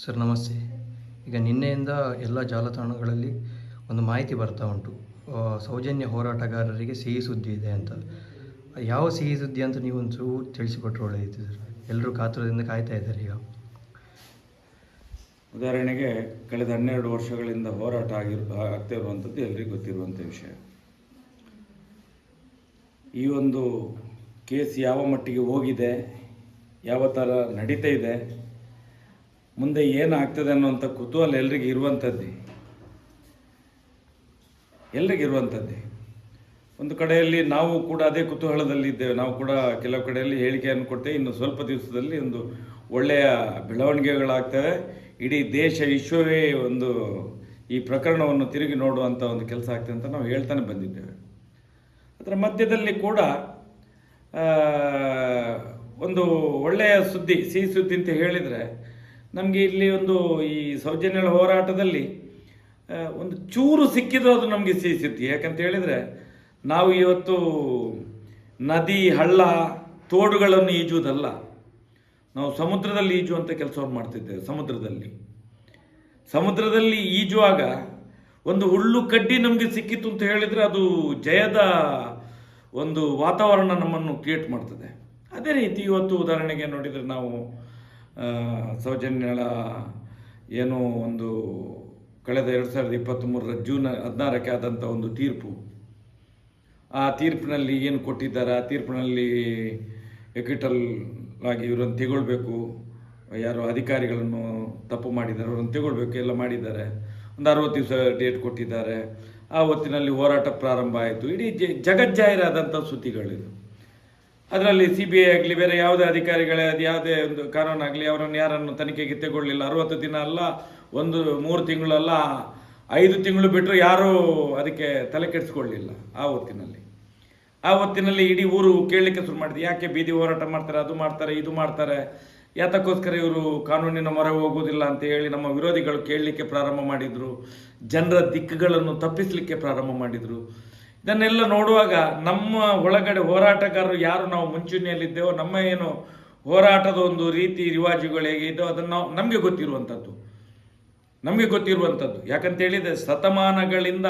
Sir ನಮಸ್ತೆ. ಈಗ ನಿನ್ನೆಯಿಂದ ಎಲ್ಲ ಜಾಲತಾಣಗಳಲ್ಲಿ ಒಂದು ಮಾಹಿತಿ ಬರ್ತಾ ಉಂಟು. ಸೌಜನ್ಯ ಹೋರಾಟಗಾರರಿಗೆ ಸಿಹಿ ಸುದ್ದಿ ಇದೆ ಅಂತ. ಯಾವ ಸಿಹಿ ಸುದ್ದಿ ಅಂತ ನೀವು ಒಂಚೂರು ತಿಳಿಸಿಕೊಟ್ರೆ ಒಳ್ಳೆಯದಿತ್ತು ಸರ್. ಎಲ್ಲರೂ ಕಾತುರದಿಂದ ಕಾಯ್ತಾ ಇದ್ದಾರೆ ಈಗ. ಉದಾಹರಣೆಗೆ, ಕಳೆದ ಹನ್ನೆರಡು ವರ್ಷಗಳಿಂದ ಹೋರಾಟ ಆಗಿರ್ ಆಗ್ತಾ ಇರುವಂಥದ್ದು ಎಲ್ಲರಿಗೂ ಗೊತ್ತಿರುವಂಥ ವಿಷಯ. ಈ ಒಂದು ಕೇಸ್ ಯಾವ ಮಟ್ಟಿಗೆ ಹೋಗಿದೆ, ಯಾವ ಥರ ನಡೀತಾ ಇದೆ ಮುಂದೆ ಏನಾಗ್ತದೆ ಅನ್ನುವಂಥ ಕುತೂಹಲ ಎಲ್ರಿಗೂ ಇರುವಂಥದ್ದೇ? ಎಲ್ರಿಗೂ ಇರುವಂಥದ್ದೇ? ಒಂದು ಕಡೆಯಲ್ಲಿ ನಾವು ಕೂಡ ಅದೇ ಕುತೂಹಲದಲ್ಲಿ ಇದ್ದೇವೆ. ನಾವು ಕೂಡ ಕೆಲವು ಕಡೆಯಲ್ಲಿ ಹೇಳಿಕೆಯನ್ನು ಕೊಡ್ತೇವೆ ಇನ್ನು ಸ್ವಲ್ಪ ದಿವಸದಲ್ಲಿ ಒಂದು ಒಳ್ಳೆಯ ಬೆಳವಣಿಗೆಗಳಾಗ್ತವೆ. ಇಡೀ ದೇಶ ವಿಶ್ವವೇ ಒಂದು ಈ ಪ್ರಕರಣವನ್ನು ತಿರುಗಿ ನೋಡುವಂಥ ಒಂದು ಕೆಲಸ ಆಗ್ತದೆ ಅಂತ ನಾವು ಹೇಳ್ತಾನೆ ಬಂದಿದ್ದೇವೆ. ಅದರ ಮಧ್ಯದಲ್ಲಿ ಕೂಡ ಒಂದು ಒಳ್ಳೆಯ ಸುದ್ದಿ, ಸಿಹಿ ಸುದ್ದಿ ಅಂತ ಹೇಳಿದರೆ ನಮಗೆ ಇಲ್ಲಿ ಒಂದು ಈ ಸೌಜನ್ಯಗಳ ಹೋರಾಟದಲ್ಲಿ ಒಂದು ಚೂರು ಸಿಕ್ಕಿದ್ರು ಅದು ನಮಗೆ ಸುದ್ದಿ ಯಾಕಂತ ಹೇಳಿದರೆ, ನಾವು ಇವತ್ತು ನದಿ, ಹಳ್ಳ, ತೋಡುಗಳನ್ನು ಈಜುವುದಲ್ಲ, ನಾವು ಸಮುದ್ರದಲ್ಲಿ ಈಜುವಂಥ ಕೆಲಸವನ್ನು ಮಾಡ್ತಿದ್ದೇವೆ ಸಮುದ್ರದಲ್ಲಿ. ಸಮುದ್ರದಲ್ಲಿ ಈಜುವಾಗ ಒಂದು ಹುಳ್ಳು ಕಡ್ಡಿ ನಮಗೆ ಸಿಕ್ಕಿತ್ತು ಅಂತ ಹೇಳಿದರೆ ಅದು ಜಯದ ಒಂದು ವಾತಾವರಣ ನಮ್ಮನ್ನು ಕ್ರಿಯೇಟ್ ಮಾಡ್ತದೆ. ಅದೇ ರೀತಿ ಇವತ್ತು ಉದಾಹರಣೆಗೆ ನೋಡಿದರೆ ನಾವು ಆ, ಸೌಜನ್ಯಳ ಏನು ಒಂದು ಕಳೆದ ಎರಡು ಸಾವಿರದ ಇಪ್ಪತ್ತ್ಮೂರರ ಜೂನ್ ಹದಿನಾರಕ್ಕೆ ಆದಂಥ ಒಂದು ತೀರ್ಪು. ಆ ತೀರ್ಪಿನಲ್ಲಿ ಏನು ಕೊಟ್ಟಿದ್ದಾರೆ? ಆ ತೀರ್ಪಿನಲ್ಲಿ ಎಕ್ವಿಟಲ್ ಆಗಿ ಇವರನ್ನು ತೆಗೊಳ್ಬೇಕು. ಯಾರು ಅಧಿಕಾರಿಗಳನ್ನು ತಪ್ಪು ಮಾಡಿದ್ದಾರೆ ಅವರನ್ನು ತೆಗೊಳ್ಬೇಕು ಎಲ್ಲ ಮಾಡಿದ್ದಾರೆ. ಒಂದು ಅರವತ್ತು ದಿವಸ ಡೇಟ್ ಕೊಟ್ಟಿದ್ದಾರೆ. ಆ ಹೊತ್ತಿನಲ್ಲಿ ಹೋರಾಟ ಪ್ರಾರಂಭ ಆಯಿತು. ಇಡೀ ಜಗಜ್ಜಾಹಿರಾದಂಥ ಸುದ್ದಿಗಳಿದು. ಅದರಲ್ಲಿ ಸಿ ಬಿ ಐ ಆಗಲಿ, ಬೇರೆ ಯಾವುದೇ ಅಧಿಕಾರಿಗಳೇ ಅದು ಯಾವುದೇ ಒಂದು ಕಾನೂನಾಗಲಿ ಅವರನ್ನು ಯಾರನ್ನು ತನಿಖೆಗೆ ತೆಗೊಳ್ಳಿಲ್ಲ ಅರವತ್ತು ದಿನ ಅಲ್ಲ, ಒಂದು ಮೂರು ತಿಂಗಳಲ್ಲ, ಐದು ತಿಂಗಳು ಬಿಟ್ಟರು ಯಾರೂ ಅದಕ್ಕೆ ತಲೆ ಕೆಡಿಸ್ಕೊಳ್ಳಿಲ್ಲ ಆ ಹೊತ್ತಿನಲ್ಲಿ. ಆ ಹೊತ್ತಿನಲ್ಲಿ ಇಡೀ ಊರು ಕೇಳಲಿಕ್ಕೆ ಶುರು ಮಾಡಿದೆ. ಯಾಕೆ ಬೀದಿ ಹೋರಾಟ ಮಾಡ್ತಾರೆ, ಅದು ಮಾಡ್ತಾರೆ, ಇದು ಮಾಡ್ತಾರೆ? ಯಾತಕ್ಕೋಸ್ಕರ ಇವರು ಕಾನೂನಿನ ಮೊರೆ ಹೋಗುವುದಿಲ್ಲ ಅಂತ ಹೇಳಿ ನಮ್ಮ ವಿರೋಧಿಗಳು ಕೇಳಲಿಕ್ಕೆ ಪ್ರಾರಂಭ ಮಾಡಿದರು. ಜನರ ದಿಕ್ಕುಗಳನ್ನು ತಪ್ಪಿಸಲಿಕ್ಕೆ ಪ್ರಾರಂಭ ಮಾಡಿದರು. ಇದನ್ನೆಲ್ಲ ನೋಡುವಾಗ ನಮ್ಮ ಒಳಗಡೆ ಹೋರಾಟಗಾರರು ಯಾರು, ನಾವು ಮುಂಚೂಣಿಯಲ್ಲಿದ್ದೇವೋ, ನಮ್ಮ ಏನು ಹೋರಾಟದ ಒಂದು ರೀತಿ, ರಿವಾಜುಗಳು ಹೇಗಿದೆಯೋ ಅದನ್ನು ನಾವು, ನಮಗೆ ಗೊತ್ತಿರುವಂಥದ್ದು. ನಮಗೆ ಗೊತ್ತಿರುವಂಥದ್ದು. ಯಾಕಂತ ಹೇಳಿದರೆ ಶತಮಾನಗಳಿಂದ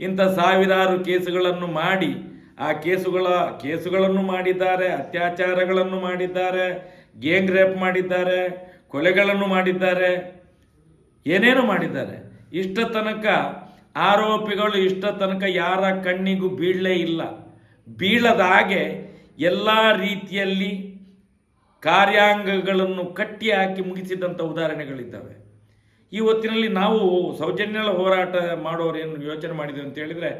ಇಂಥ ಸಾವಿರಾರು ಕೇಸುಗಳನ್ನು ಮಾಡಿ, ಆ ಕೇಸುಗಳ, ಕೇಸುಗಳನ್ನು ಮಾಡಿದ್ದಾರೆ, ಅತ್ಯಾಚಾರಗಳನ್ನು ಮಾಡಿದ್ದಾರೆ ಗೇಂಗ್ ರೇಪ್ ಮಾಡಿದ್ದಾರೆ, ಕೊಲೆಗಳನ್ನು ಮಾಡಿದ್ದಾರೆ, ಏನೇನು ಮಾಡಿದ್ದಾರೆ. ಇಷ್ಟ ತನಕ ಆರೋಪಿಗಳು ಇಷ್ಟ ತನಕ ಯಾರ ಕಣ್ಣಿಗೂ ಬೀಳಲೇ ಇಲ್ಲ. ಬೀಳದ ಹಾಗೆ ಎಲ್ಲ ರೀತಿಯಲ್ಲಿ ಕಾರ್ಯಾಂಗಗಳನ್ನು ಕಟ್ಟಿ ಹಾಕಿ ಮುಗಿಸಿದಂಥ ಉದಾಹರಣೆಗಳಿದ್ದಾವೆ. ಈ ಹೊತ್ತಿನಲ್ಲಿ ನಾವು ಸೌಜನ್ಯಗಳ ಹೋರಾಟ ಮಾಡೋರು ಏನು ಯೋಚನೆ ಮಾಡಿದ್ವಿ ಅಂತ ಹೇಳಿದರೆ,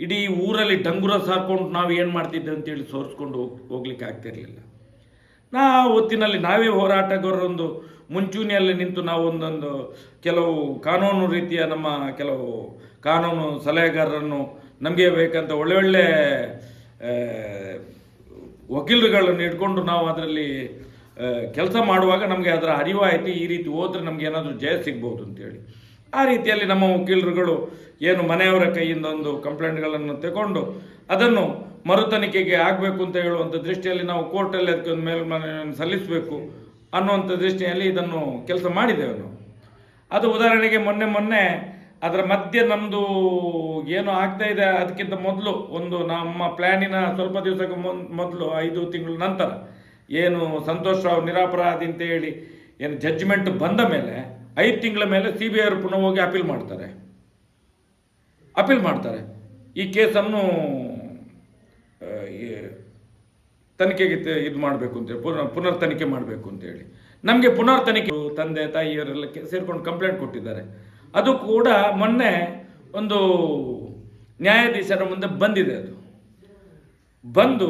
ಇಡೀ ಊರಲ್ಲಿ ಡಂಗುರ ಸಾರ್ಕೊಂಡು ನಾವು ಏನು ಮಾಡ್ತಿದ್ದೆ ಅಂತೇಳಿ ಸೋರಿಸ್ಕೊಂಡು ಹೋಗಿ, ಹೋಗ್ಲಿಕ್ಕೆ ಆಗ್ತಿರಲಿಲ್ಲ ನಾ ಹೊತ್ತಿನಲ್ಲಿ ನಾವೇ ಹೋರಾಟಗಾರರೊಂದು ಮುಂಚೂಣಿಯಲ್ಲಿ ನಿಂತು ನಾವು ಒಂದೊಂದು ಕೆಲವು ಕಾನೂನು ರೀತಿಯ ನಮ್ಮ ಕೆಲವು ಕಾನೂನು ಸಲಹೆಗಾರರನ್ನು ನಮಗೆ ಬೇಕಂತ ಒಳ್ಳೆ ವಕೀಲರುಗಳನ್ನು ಇಟ್ಕೊಂಡು ನಾವು ಅದರಲ್ಲಿ ಕೆಲಸ ಮಾಡುವಾಗ ನಮಗೆ ಅದರ ಅರಿವಾಯಿತು, ಈ ರೀತಿ ಹೋದರೆ ನಮ್ಗೆ ಏನಾದರೂ ಜಯ ಸಿಗ್ಬೋದು ಅಂತೇಳಿ. ಆ ರೀತಿಯಲ್ಲಿ ನಮ್ಮ ವಕೀಲರುಗಳು ಏನು ಮನೆಯವರ ಕೈಯಿಂದ ಒಂದು ಕಂಪ್ಲೇಂಟ್ಗಳನ್ನು ತಗೊಂಡು ಅದನ್ನು ಮರು ತನಿಖೆಗೆ ಆಗಬೇಕು ಅಂತ ಹೇಳುವಂಥ ದೃಷ್ಟಿಯಲ್ಲಿ ನಾವು ಕೋರ್ಟಲ್ಲಿ ಅದಕ್ಕೆ ಒಂದು ಮೇಲ್ಮನವಿಯನ್ನು ಸಲ್ಲಿಸಬೇಕು ಅನ್ನುವಂಥ ದೃಷ್ಟಿಯಲ್ಲಿ ಇದನ್ನು ಕೆಲಸ ಮಾಡಿದ್ದೇವೆ ನಾವು. ಅದು ಉದಾಹರಣೆಗೆ ಮೊನ್ನೆ ಮೊನ್ನೆ ಅದರ ಮಧ್ಯೆ ನಮ್ಮದು ಏನು ಆಗ್ತಾ ಇದೆ ಅದಕ್ಕಿಂತ ಮೊದಲು ಒಂದು ನಮ್ಮ ಪ್ಲ್ಯಾನಿನ ಸ್ವಲ್ಪ ದಿವಸಕ್ಕೆ ಮೊದಲು ಐದು ತಿಂಗಳ ನಂತರ ಏನು ಸಂತೋಷ್ ರಾವ್ ನಿರಾಪರಾಧಿ ಅಂತ ಹೇಳಿ ಏನು ಜಡ್ಜ್ಮೆಂಟ್ ಬಂದ ಮೇಲೆ ಐದು ತಿಂಗಳ ಮೇಲೆ ಸಿ ಬಿ ಐ ಅವರು ಪುನಃ ಹೋಗಿ ಅಪೀಲ್ ಮಾಡ್ತಾರೆ. ಅಪೀಲ್ ಮಾಡ್ತಾರೆ. ಈ ಕೇಸನ್ನು ತನಿಖೆಗೆ ಇದು ಮಾಡಬೇಕು ಅಂತೇಳಿ ಪುನರ್ ಪುನರ್ ತನಿಖೆ ಮಾಡಬೇಕು ಅಂತೇಳಿ ನಮಗೆ ಪುನರ್ ತನಿಖೆ ತಂದೆ, ತಾಯಿಯವರೆಲ್ಲ ಸೇರ್ಕೊಂಡು ಕಂಪ್ಲೇಂಟ್ ಕೊಟ್ಟಿದ್ದಾರೆ. ಅದು ಕೂಡ ಮೊನ್ನೆ ಒಂದು ನ್ಯಾಯಾಧೀಶರ ಮುಂದೆ ಬಂದಿದೆ ಅದು. ಬಂದು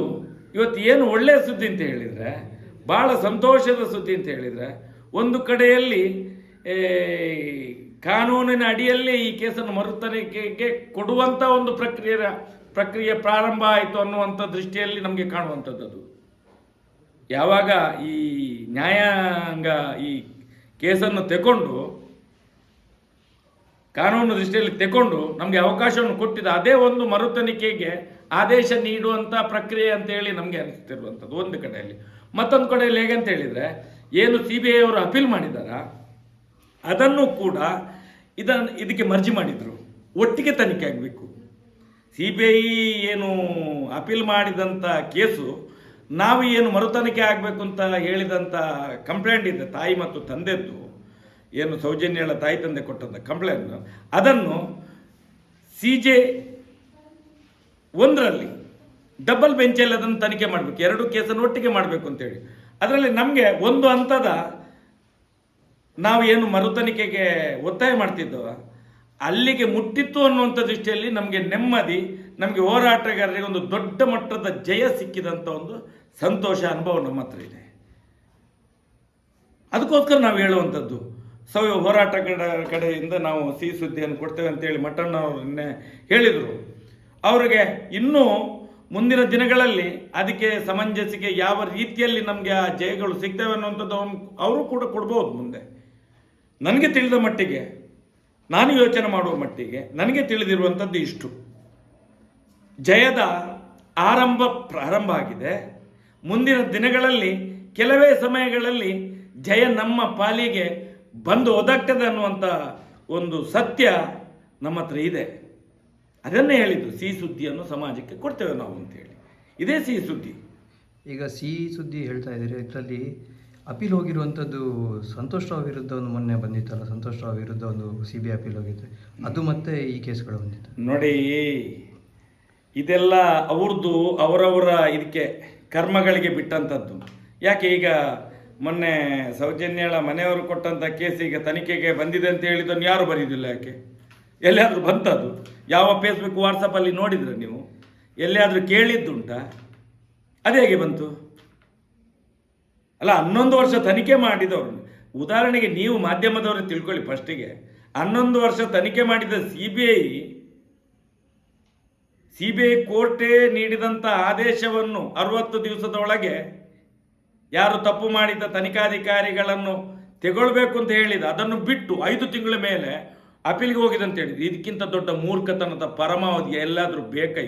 ಇವತ್ತು ಏನು ಒಳ್ಳೆಯ ಸುದ್ದಿ ಅಂತ ಹೇಳಿದರೆ ಭಾಳ ಸಂತೋಷದ ಸುದ್ದಿ ಅಂತ ಹೇಳಿದರೆ, ಒಂದು ಕಡೆಯಲ್ಲಿ ಕಾನೂನಿನ ಅಡಿಯಲ್ಲೇ ಈ ಕೇಸನ್ನು ಮರುತನಿಕೆಗೆ ಕೊಡುವಂಥ ಒಂದು ಪ್ರಕ್ರಿಯೆ ಪ್ರಕ್ರಿಯೆ ಪ್ರಾರಂಭ ಆಯಿತು ಅನ್ನುವಂಥ ದೃಷ್ಟಿಯಲ್ಲಿ ನಮಗೆ ಕಾಣುವಂಥದ್ದು ಯಾವಾಗ ಈ ನ್ಯಾಯಾಂಗ ಈ ಕೇಸನ್ನು ತೆಕೊಂಡು ಕಾನೂನು ದೃಷ್ಟಿಯಲ್ಲಿ ತೆಕೊಂಡು ನಮಗೆ ಅವಕಾಶವನ್ನು ಕೊಟ್ಟಿದ ಅದೇ ಒಂದು ಮರುತನಿಕೆಗೆ ಆದೇಶ ನೀಡುವಂಥ ಪ್ರಕ್ರಿಯೆ ಅಂತೇಳಿ ನಮಗೆ ಅನಿಸ್ತಿರುವಂಥದ್ದು ಒಂದು ಕಡೆಯಲ್ಲಿ. ಮತ್ತೊಂದು ಕಡೆಯಲ್ಲಿ ಹೇಗೆ ಅಂತ ಹೇಳಿದರೆ, ಏನು ಸಿ ಬಿ ಐ ಅವರು ಅಪೀಲ್ ಮಾಡಿದಾರ, ಅದನ್ನು ಕೂಡ ಇದನ್ನು ಇದಕ್ಕೆ ಮರ್ಜಿ ಮಾಡಿದರು. ಒಟ್ಟಿಗೆ ತನಿಖೆ ಆಗಬೇಕು. ಸಿ ಬಿ ಐ ಏನು ಅಪೀಲ್ ಮಾಡಿದಂಥ ಕೇಸು, ನಾವು ಏನು ಮರುತನಿಖೆ ಆಗಬೇಕು ಅಂತ ಹೇಳಿದಂಥ ಕಂಪ್ಲೇಂಟ್ ಇದೆ ತಾಯಿ ಮತ್ತು ತಂದೆದ್ದು ಏನು ಸೌಜನ್ಯಳ ತಾಯಿ ತಂದೆ ಕೊಟ್ಟಂಥ ಕಂಪ್ಲೇಂಟ್. ಅದನ್ನು ಸಿ ಜೆ ಒಂದರಲ್ಲಿ ಡಬಲ್ ಬೆಂಚಲ್ಲಿ ಅದನ್ನು ತನಿಖೆ ಮಾಡಬೇಕು. ಎರಡು ಕೇಸನ್ನು ಒಟ್ಟಿಗೆ ಮಾಡಬೇಕು ಅಂತೇಳಿ. ಅದರಲ್ಲಿ ನಮಗೆ ಒಂದು ಹಂತದ ನಾವು ಏನು ಮರುತನಿಖೆಗೆ ಒತ್ತಾಯ ಮಾಡ್ತಿದ್ದವ ಅಲ್ಲಿಗೆ ಮುಟ್ಟಿತ್ತು ಅನ್ನುವಂಥ ದೃಷ್ಟಿಯಲ್ಲಿ ನಮಗೆ ನೆಮ್ಮದಿ, ನಮಗೆ ಹೋರಾಟಗಾರರಿಗೆ ಒಂದು ದೊಡ್ಡ ಮಟ್ಟದ ಜಯ ಸಿಕ್ಕಿದಂಥ ಒಂದು ಸಂತೋಷ ಅನುಭವ ನಮ್ಮ ಹತ್ರ ಇದೆ. ಅದಕ್ಕೋಸ್ಕರ ನಾವು ಹೇಳುವಂಥದ್ದು ಸೌ ಹೋರಾಟಗಳ ಕಡೆಯಿಂದ ನಾವು ಸಿಹಿ ಸುದ್ದಿಯನ್ನು ಕೊಡ್ತೇವೆ ಅಂತೇಳಿ ಮಟ್ಟಣ್ಣ ಅವರು ನಿನ್ನೆ ಹೇಳಿದರು. ಅವರಿಗೆ ಇನ್ನೂ ಮುಂದಿನ ದಿನಗಳಲ್ಲಿ ಅದಕ್ಕೆ ಸಮಂಜಸಿಗೆ ಯಾವ ರೀತಿಯಲ್ಲಿ ನಮಗೆ ಆ ಜಯಗಳು ಸಿಗ್ತವೆ ಅನ್ನುವಂಥದ್ದು ಅವರು ಕೂಡ ಕೊಡ್ಬೋದು ಮುಂದೆ. ನನಗೆ ತಿಳಿದ ಮಟ್ಟಿಗೆ, ನಾನು ಯೋಚನೆ ಮಾಡುವ ಮಟ್ಟಿಗೆ ನನಗೆ ತಿಳಿದಿರುವಂಥದ್ದು ಇಷ್ಟು. ಜಯದ ಆರಂಭ ಪ್ರಾರಂಭ ಆಗಿದೆ. ಮುಂದಿನ ದಿನಗಳಲ್ಲಿ ಕೆಲವೇ ಸಮಯಗಳಲ್ಲಿ ಜಯ ನಮ್ಮ ಪಾಲಿಗೆ ಬಂದು ಒದಗ್ತದೆ ಅನ್ನುವಂಥ ಒಂದು ಸತ್ಯ ನಮ್ಮ ಹತ್ರ ಇದೆ. ಅದನ್ನೇ ಹೇಳಿದ್ದು ಸಿಹಿ ಸುದ್ದಿಯನ್ನು ಸಮಾಜಕ್ಕೆ ಕೊಡ್ತೇವೆ ನಾವು ಅಂತೇಳಿ ಇದೇ ಸಿಹಿ ಸುದ್ದಿ. ಈಗ ಸಿಹಿ ಸುದ್ದಿ ಹೇಳ್ತಾ ಇದ್ದೀರಿ. ಇದರಲ್ಲಿ ಅಪೀಲ್ ಹೋಗಿರುವಂಥದ್ದು ಸಂತೋಷ್ ರಾವ್ ವಿರುದ್ಧ ಒಂದು ಮೊನ್ನೆ ಬಂದಿತ್ತಲ್ಲ ಸಂತೋಷ್ ರಾವ್ ವಿರುದ್ಧ ಒಂದು ಸಿ ಬಿ ಅಪೀಲ್ ಹೋಗಿತ್ತು. ಅದು ಮತ್ತೆ ಈ ಕೇಸ್ಗಳು ಬಂದಿತ್ತು. ನೋಡಿ ಇದೆಲ್ಲ ಅವ್ರದ್ದು ಅವರವರ ಇದಕ್ಕೆ ಕರ್ಮಗಳಿಗೆ ಬಿಟ್ಟಂಥದ್ದು ಯಾಕೆ ಈಗ ಮೊನ್ನೆ ಸೌಜನ್ಯಳ ಮನೆಯವರು ಕೊಟ್ಟಂಥ ಕೇಸ್ ಈಗ ತನಿಖೆಗೆ ಬಂದಿದೆ ಅಂತ ಹೇಳಿದ್ದನ್ನು ಯಾರು ಬರೀದಿಲ್ಲ ಯಾಕೆ? ಎಲ್ಲಿಯಾದರೂ ಬಂತದ್ದು ಯಾವ ಫೇಸ್ಬುಕ್ ವಾಟ್ಸಪ್ಪಲ್ಲಿ ನೋಡಿದ್ರೆ ನೀವು? ಎಲ್ಲಿಯಾದರೂ ಕೇಳಿದ್ದುಂಟಾ? ಅದು ಹೇಗೆ ಬಂತು? ಅಲ್ಲ, ಹನ್ನೊಂದು ವರ್ಷ ತನಿಖೆ ಮಾಡಿದವರು. ಉದಾಹರಣೆಗೆ ನೀವು ಮಾಧ್ಯಮದವರು ತಿಳ್ಕೊಳ್ಳಿ ಫಸ್ಟಿಗೆ ಹನ್ನೊಂದು ವರ್ಷ ತನಿಖೆ ಮಾಡಿದ C B I C B I ಕೋರ್ಟೇ ನೀಡಿದಂಥ ಆದೇಶವನ್ನು ಅರವತ್ತು ದಿವಸದ ಒಳಗೆ ಯಾರು ತಪ್ಪು ಮಾಡಿದ ತನಿಖಾಧಿಕಾರಿಗಳನ್ನು ತೆಗೊಳ್ಬೇಕು ಅಂತ ಹೇಳಿದ, ಅದನ್ನು ಬಿಟ್ಟು ಐದು ತಿಂಗಳ ಮೇಲೆ ಅಪೀಲ್ಗೆ ಹೋಗಿದೆ ಅಂತ ಹೇಳಿದ್ರು. ಇದಕ್ಕಿಂತ ದೊಡ್ಡ ಮೂರ್ಖತನದ ಪರಮಾವಧಿ ಎಲ್ಲಾದರೂ ಬೇಕಾ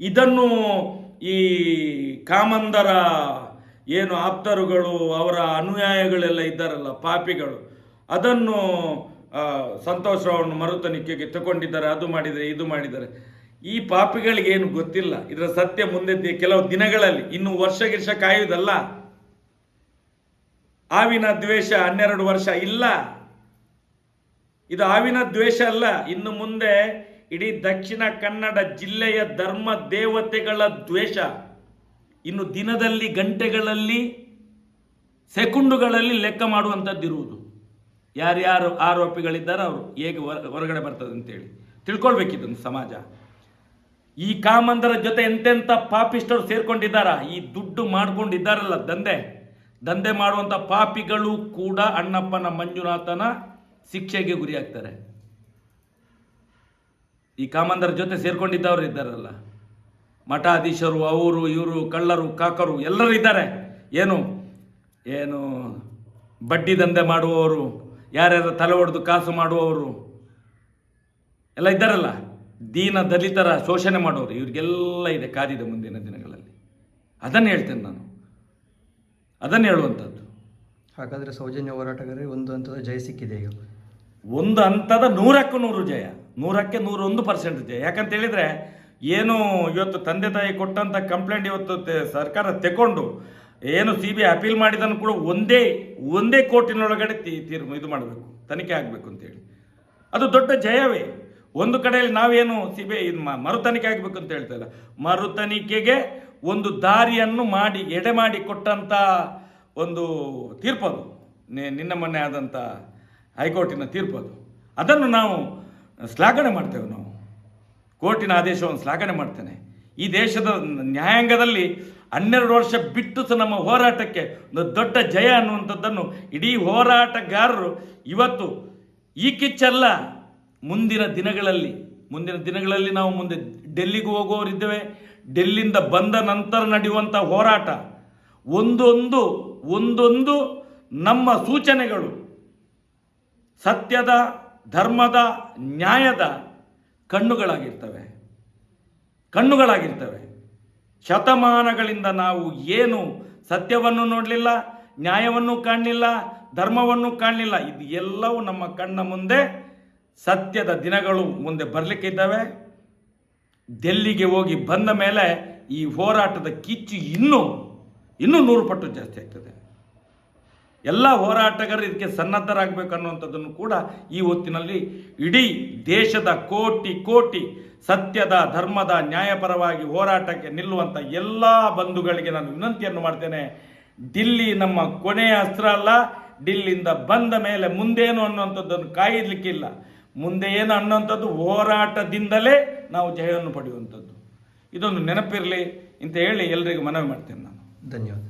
ಇದನ್ನು ಈ ಕಾಮಂದರ ಏನು ಆಪ್ತರುಗಳು, ಅವರ ಅನುಯಾಯಗಳೆಲ್ಲ ಇದ್ದಾರಲ್ಲ, ಪಾಪಿಗಳು, ಅದನ್ನು ಸಂತೋಷವನ್ನು ಸಂತೋಷ್ ರಾವ್ರನ್ನು ಮರು ತನಿಖೆಗೆ ತಗೊಂಡಿದ್ದಾರೆ, ಅದು ಮಾಡಿದರೆ ಇದು ಮಾಡಿದ್ದಾರೆ. ಈ ಪಾಪಿಗಳಿಗೆ ಏನು ಗೊತ್ತಿಲ್ಲ. ಇದರ ಸತ್ಯ ಮುಂದೆ ಕೆಲವು ದಿನಗಳಲ್ಲಿ, ಇನ್ನು ವರ್ಷ ಗಿರ್ಷ ಕಾಯುವುದಲ್ಲ. ಆವಿನ ದ್ವೇಷ ಹನ್ನೆರಡು ವರ್ಷ ಇಲ್ಲ. ಇದು ಆವಿನ ದ್ವೇಷ ಅಲ್ಲ. ಇನ್ನು ಮುಂದೆ ಇಡೀ ದಕ್ಷಿಣ ಕನ್ನಡ ಜಿಲ್ಲೆಯ ಧರ್ಮ ದೇವತೆಗಳ ದ್ವೇಷ. ಇನ್ನು ದಿನದಲ್ಲಿ, ಗಂಟೆಗಳಲ್ಲಿ, ಸೆಕೆಂಡುಗಳಲ್ಲಿ ಲೆಕ್ಕ ಮಾಡುವಂಥದ್ದಿರುವುದು. ಯಾರ್ಯಾರು ಆರೋಪಿಗಳಿದ್ದಾರೆ ಅವರು ಹೇಗೆ ಹೊರ- ಹೊರಗಡೆ ಬರ್ತದೆ ಅಂತೇಳಿ. ತಿಳ್ಕೊಳ್ಬೇಕಿದ್ದು ಸಮಾಜ. ಈ ಕಾಮಂದರ ಜೊತೆ ಎಂತೆಂಥ ಪಾಪಿಸ್ಟರು ಸೇರ್ಕೊಂಡಿದ್ದಾರ? ಈ ದುಡ್ಡು ಮಾಡ್ಕೊಂಡಿದ್ದಾರಲ್ಲ ದಂಧೆ. ದಂಧೆ ಮಾಡುವಂಥ ಪಾಪಿಗಳು ಕೂಡ ಅಣ್ಣಪ್ಪನ ಮಂಜುನಾಥನ ಶಿಕ್ಷೆಗೆ ಗುರಿಯಾಗ್ತಾರೆ. ಈ ಕಾಮಂದರ ಜೊತೆ ಸೇರ್ಕೊಂಡಿದ್ದವರು ಇದ್ದಾರಲ್ಲ. ಮಠಾಧೀಶರು, ಅವರು, ಇವರು, ಕಳ್ಳರು, ಕಾಕರು ಎಲ್ಲರೂ ಇದ್ದಾರೆ. ಏನು? ಏನು? ಬಡ್ಡಿ ದಂಧೆ ಮಾಡುವವರು, ಯಾರ್ಯಾರ ತಲೆ ಹೊಡೆದು ಕಾಸು ಮಾಡುವವರು ಎಲ್ಲ ಇದ್ದಾರಲ್ಲ. ದೀನ ದಲಿತರ ಶೋಷಣೆ ಮಾಡೋರು ಇವರಿಗೆಲ್ಲ ಇದೆ ಕಾದಿದೆ ಮುಂದಿನ ದಿನಗಳಲ್ಲಿ. ಅದನ್ನು ಹೇಳ್ತೇನೆ ನಾನು. ಅದನ್ನು ಹೇಳುವಂಥದ್ದು. ಹಾಗಾದರೆ ಸೌಜನ್ಯ ಹೋರಾಟಗಾರರಿಗೆ ಒಂದು ಹಂತದ ಜಯ ಸಿಕ್ಕಿದೆ ಈಗ ಒಂದು ಹಂತದ ನೂರಕ್ಕೂ ನೂರು ಜಯ. ನೂರಕ್ಕೆ ನೂರೊಂದು ಪರ್ಸೆಂಟ್ ಜಯ. ಯಾಕಂತ ಹೇಳಿದ್ರೆ ಏನು ಇವತ್ತು ತಂದೆ ತಾಯಿ ಕೊಟ್ಟಂಥ ಕಂಪ್ಲೇಂಟ್ ಇವತ್ತು ಸರ್ಕಾರ ತೆಕೊಂಡು ಏನು ಸಿ ಬಿ ಐ ಅಪೀಲ್ ಮಾಡಿದನ್ನು ಕೂಡ ಒಂದೇ ಒಂದೇ ಕೋರ್ಟಿನೊಳಗಡೆ ತೀರ್ಮ ತೀರ್ ಇದು ಮಾಡಬೇಕು. ತನಿಖೆ ಆಗಬೇಕು ಅಂತೇಳಿ ಅದು ದೊಡ್ಡ ಜಯವೇ. ಒಂದು ಕಡೆಯಲ್ಲಿ ನಾವೇನು ಸಿ ಬಿ ಐ ಮರು ಆಗಬೇಕು ಅಂತ ಹೇಳ್ತಾ ಇಲ್ಲ. ಮರುತನಿಕೆಗೆ ಒಂದು ದಾರಿಯನ್ನು ಮಾಡಿ, ಎಡೆ ಮಾಡಿ ಕೊಟ್ಟಂಥ ಒಂದು ತೀರ್ಪದು ನಿನ್ನ ಮೊನ್ನೆ ಆದಂಥ ಹೈಕೋರ್ಟಿನ ತೀರ್ಪದು ಅದನ್ನು ನಾವು ಶ್ಲಾಘನೆ ಮಾಡ್ತೇವೆ ನಾವು. ಕೋರ್ಟಿನ ಆದೇಶವನ್ನು ಶ್ಲಾಘನೆ ಮಾಡ್ತೇನೆ. ಈ ದೇಶದ ನ್ಯಾಯಾಂಗದಲ್ಲಿ ಹನ್ನೆರಡು ವರ್ಷ ಬಿಟ್ಟು ಸಹ ನಮ್ಮ ಹೋರಾಟಕ್ಕೆ ಒಂದು ದೊಡ್ಡ ಜಯ ಅನ್ನುವಂಥದ್ದನ್ನು ಇಡೀ ಹೋರಾಟಗಾರರು ಇವತ್ತು ಈ ಕಿಚ್ಚಲ್ಲ ಮುಂದಿನ ದಿನಗಳಲ್ಲಿ ಮುಂದಿನ ದಿನಗಳಲ್ಲಿ ನಾವು ಮುಂದೆ ಡೆಲ್ಲಿಗೆ ಹೋಗುವವರಿದ್ದೇವೆ. ಡೆಲ್ಲಿಂದ ಬಂದ ನಂತರ ನಡೆಯುವಂಥ ಹೋರಾಟ, ಒಂದೊಂದು ಒಂದೊಂದು ನಮ್ಮ ಸೂಚನೆಗಳು, ಸತ್ಯದ, ಧರ್ಮದ, ನ್ಯಾಯದ ಕಣ್ಣುಗಳಾಗಿರ್ತವೆ. ಕಣ್ಣುಗಳಾಗಿರ್ತವೆ. ಶತಮಾನಗಳಿಂದ ನಾವು ಏನು ಸತ್ಯವನ್ನು ನೋಡಲಿಲ್ಲ, ನ್ಯಾಯವನ್ನು ಕಾಣಲಿಲ್ಲ, ಧರ್ಮವನ್ನು ಕಾಣಲಿಲ್ಲ, ಇದು ಎಲ್ಲವೂ ನಮ್ಮ ಕಣ್ಣ ಮುಂದೆ ಸತ್ಯದ ದಿನಗಳು ಮುಂದೆ ಬರಲಿಕ್ಕಿದ್ದಾವೆ ಡೆಲ್ಲಿಗೆ ಹೋಗಿ ಬಂದ ಮೇಲೆ ಈ ಹೋರಾಟದ ಕಿಚ್ಚು ಇನ್ನೂ ಇನ್ನೂ ನೂರು ಪಟ್ಟು ಜಾಸ್ತಿ ಆಗ್ತದೆ. ಎಲ್ಲ ಹೋರಾಟಗಾರರು ಇದಕ್ಕೆ ಸನ್ನದ್ಧರಾಗಬೇಕು ಅನ್ನುವಂಥದ್ದನ್ನು ಕೂಡ ಈ ಹೊತ್ತಿನಲ್ಲಿ ಇಡೀ ದೇಶದ ಕೋಟಿ ಕೋಟಿ ಸತ್ಯದ, ಧರ್ಮದ, ನ್ಯಾಯಪರವಾಗಿ ಹೋರಾಟಕ್ಕೆ ನಿಲ್ಲುವಂಥ ಎಲ್ಲ ಬಂಧುಗಳಿಗೆ ನಾನು ವಿನಂತಿಯನ್ನು ಮಾಡ್ತೇನೆ. ದಿಲ್ಲಿ ನಮ್ಮ ಕೊನೆಯ ಅಸ್ತ್ರ ಅಲ್ಲ. ಡಿಲ್ಲಿಂದ ಬಂದ ಮೇಲೆ ಮುಂದೇನು ಅನ್ನುವಂಥದ್ದನ್ನು ಕಾಯಲಿಕ್ಕಿಲ್ಲ. ಮುಂದೆ ಏನು ಅನ್ನೋಂಥದ್ದು ಹೋರಾಟದಿಂದಲೇ ನಾವು ಜಯವನ್ನು ಪಡೆಯುವಂಥದ್ದು. ಇದೊಂದು ನೆನಪಿರಲಿ ಅಂತ ಹೇಳಿ ಎಲ್ಲರಿಗೂ ಮನವಿ ಮಾಡ್ತೇನೆ ನಾನು. ಧನ್ಯವಾದ.